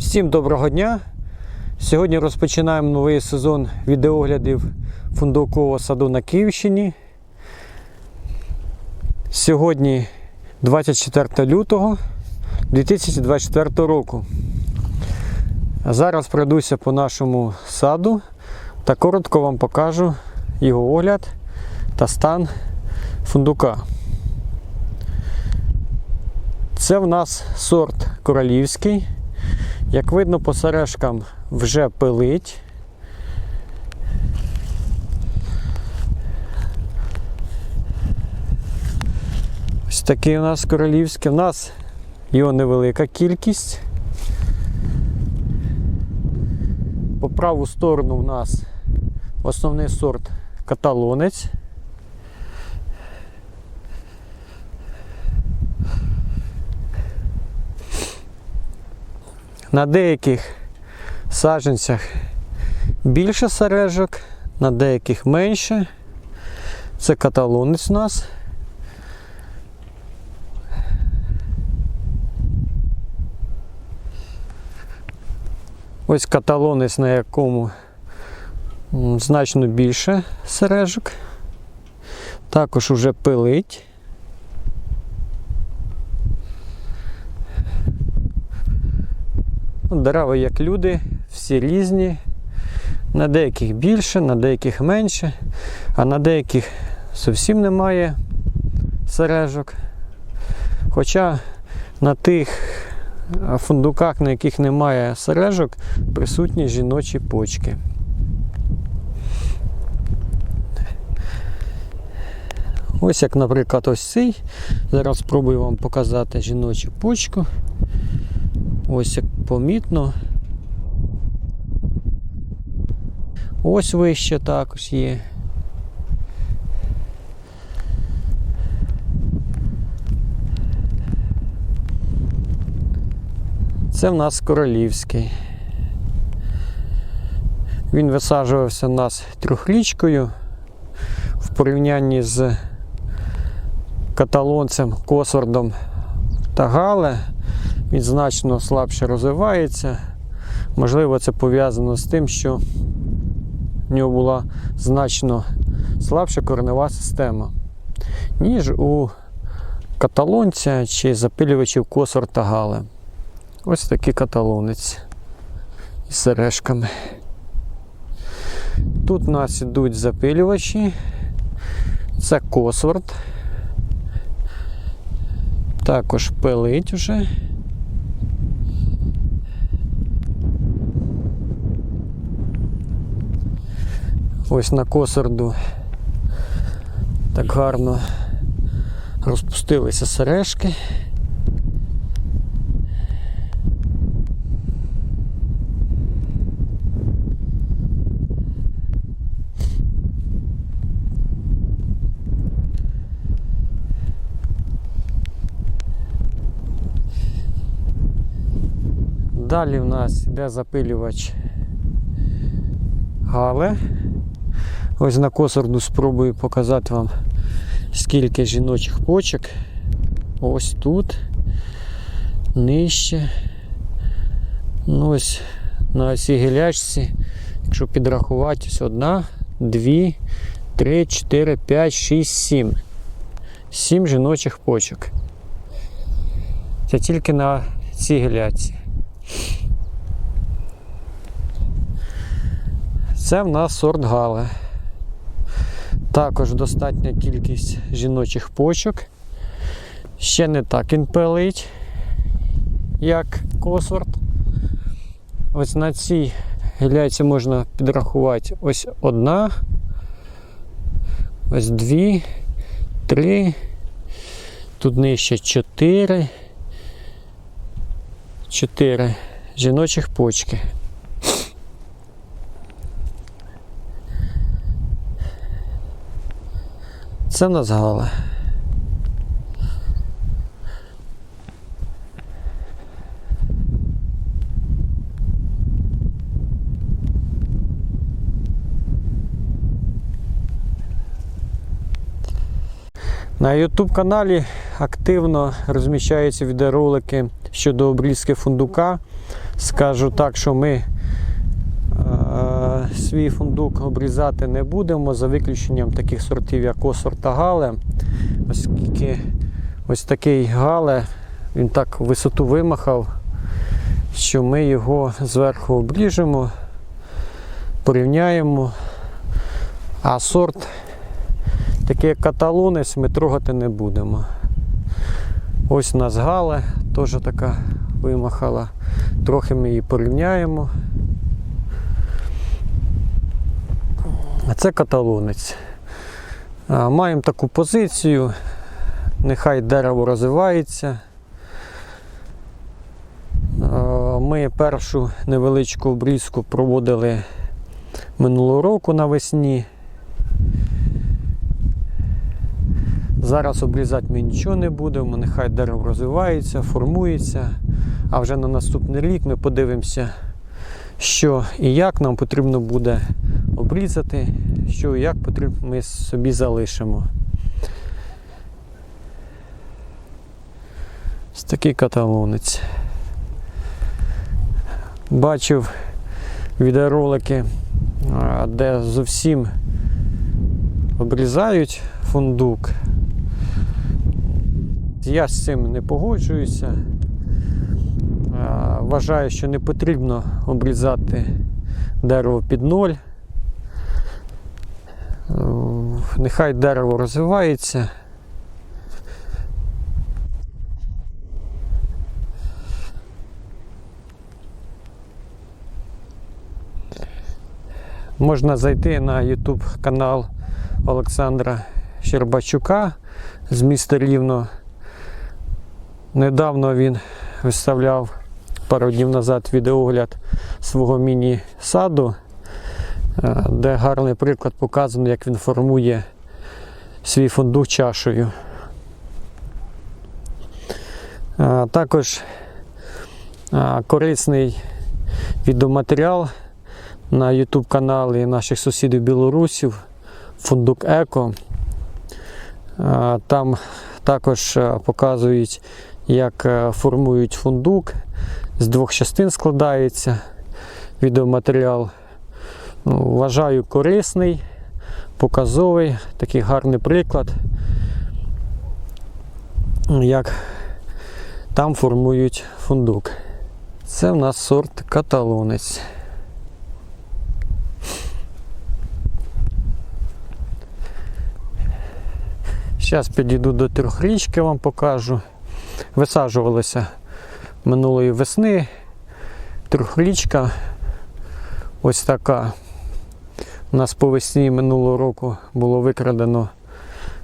Всім доброго дня! Сьогодні розпочинаємо новий сезон відеоглядів фундукового саду на Київщині. Сьогодні 24 лютого 2024 року. Зараз пройдуся по нашому саду та коротко вам покажу його огляд та стан фундука. Це в нас сорт королівський. Як видно, по сережкам вже пилить. Ось такий у нас королівський. У нас його невелика кількість. По праву сторону у нас основний сорт каталонець. На деяких саджанцях більше сережок, на деяких менше. Це каталонець у нас. Ось каталонець, на якому значно більше сережок. Також уже пилить. Дерева як люди, всі різні. На деяких більше, на деяких менше, а на деяких зовсім немає сережок. Хоча на тих фундуках, на яких немає сережок, присутні жіночі почки. Ось як, наприклад, ось цей. Зараз спробую вам показати жіночу почку. Ось як помітно. Ось вище також є. Це в нас королівський. Він висаджувався у нас трьохрічкою в порівнянні з каталонцем, косвардом та гале. Він значно слабше розвивається. Можливо, це пов'язано з тим, що в нього була значно слабша коренева система, ніж у каталонця чи запилювачів косор та гале. Ось такий каталонець із сережками. Тут у нас ідуть запилювачі. Це косворд. Також пилить уже. Ось на косорду так гарно розпустилися сережки. Далі в нас йде запилювач Гале. Ось на косорду спробую показати вам скільки жіночих почок. Ось тут, нижче. Ну, ось на цій гілячці, якщо підрахувати, ось одна, дві, три, чотири, п'ять, шість, сім. Сім жіночих почок. Це тільки на цій гілячці. Це в нас сорт Гале. Також достатня кількість жіночих почок. Ще не так він пилить, як косворт. Ось на цій гіляйці можна підрахувати ось одна, ось дві, три, тут нижче чотири. Чотири жіночих почки. Це в нас гала. На YouTube каналі активно розміщаються відеоролики щодо обрізки фундука Скажу так, що ми свій фундук обрізати не будемо, за виключенням таких сортів, як осор та гале, оскільки ось такий гале, він так висоту вимахав, що ми його зверху обріжемо, порівняємо, а сорт, такий як каталонець, ми трогати не будемо. Ось у нас гале, теж така вимахала. Трохи ми її порівняємо. А це каталонець. Маємо таку позицію. Нехай дерево розвивається. Ми першу невеличку обрізку проводили минулого року навесні. Зараз обрізати ми нічого не будемо, нехай дерево розвивається, формується. А вже на наступний рік ми подивимося, що і як нам потрібно буде обрізати, що і як потрібно ми собі залишимо. Ось такий каталонець. Бачив відеоролики, де зовсім обрізають фундук. Я з цим не погоджуюся. Вважаю, що не потрібно обрізати дерево під ноль. Нехай дерево розвивається. Можна зайти на YouTube канал Олександра Щербачука з міста Рівно. Недавно він виставляв пару днів назад відеогляд свого міні-саду, де гарний приклад показано, як він формує свій фундук чашею. Е, Також е, корисний відеоматеріал на YouTube каналі наших сусідів білорусів Фундук Еко. Е, Там також е, показують, як е, формують фундук. З двох частин складається відеоматеріал. Ну, Вважаю корисний, показовий, такий гарний приклад, як там формують фундук. Це в нас сорт каталонець. Зараз підійду до трьохрічки, вам покажу. Висаджувалися минулої весни. Трьохрічка ось така. У нас по весні минулого року було викрадено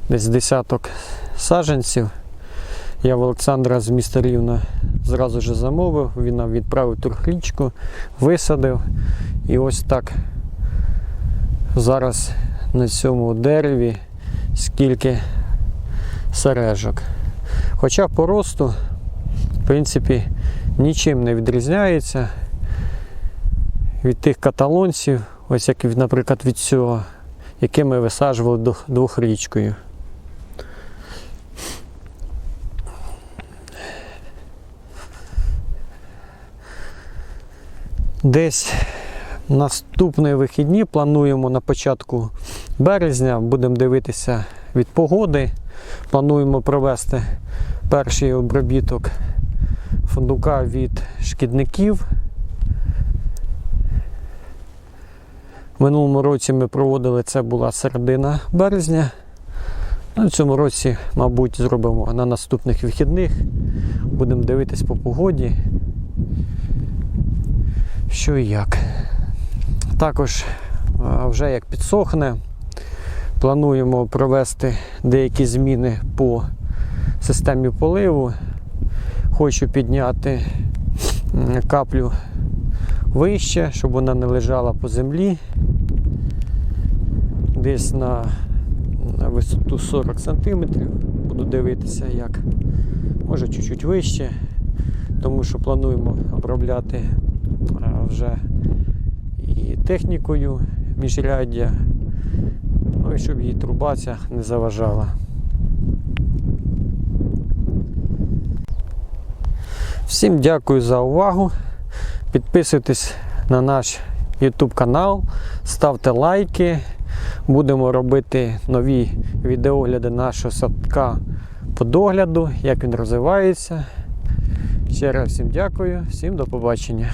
десь десяток саджанців. Я в Олександра з міста Рівна зразу ж замовив, він нам відправив трьохрічку, висадив. І ось так зараз на цьому дереві скільки сережок. Хоча по росту, в принципі, нічим не відрізняється від тих каталонців, ось як, наприклад, від цього, яке ми висаджували двохрічкою. Десь наступні вихідні плануємо на початку березня, будемо дивитися від погоди. Плануємо провести перший обробіток фундука від шкідників. Минулому році ми проводили це була середина березня. Ну, в цьому році, мабуть, зробимо на наступних вихідних. Будемо дивитись по погоді. Що і як. Також вже як підсохне, плануємо провести деякі зміни по системі поливу. Хочу підняти каплю вище, щоб вона не лежала по землі. Десь на, на висоту 40 см. Буду дивитися, як може чуть-чуть вище, тому що плануємо обробляти вже і технікою міжряддя, ну і щоб їй труба ця не заважала. Всім дякую за увагу. Підписуйтесь на наш YouTube канал, ставте лайки. Будемо робити нові відеогляди нашого садка по догляду, як він розвивається. Ще раз всім дякую, всім до побачення.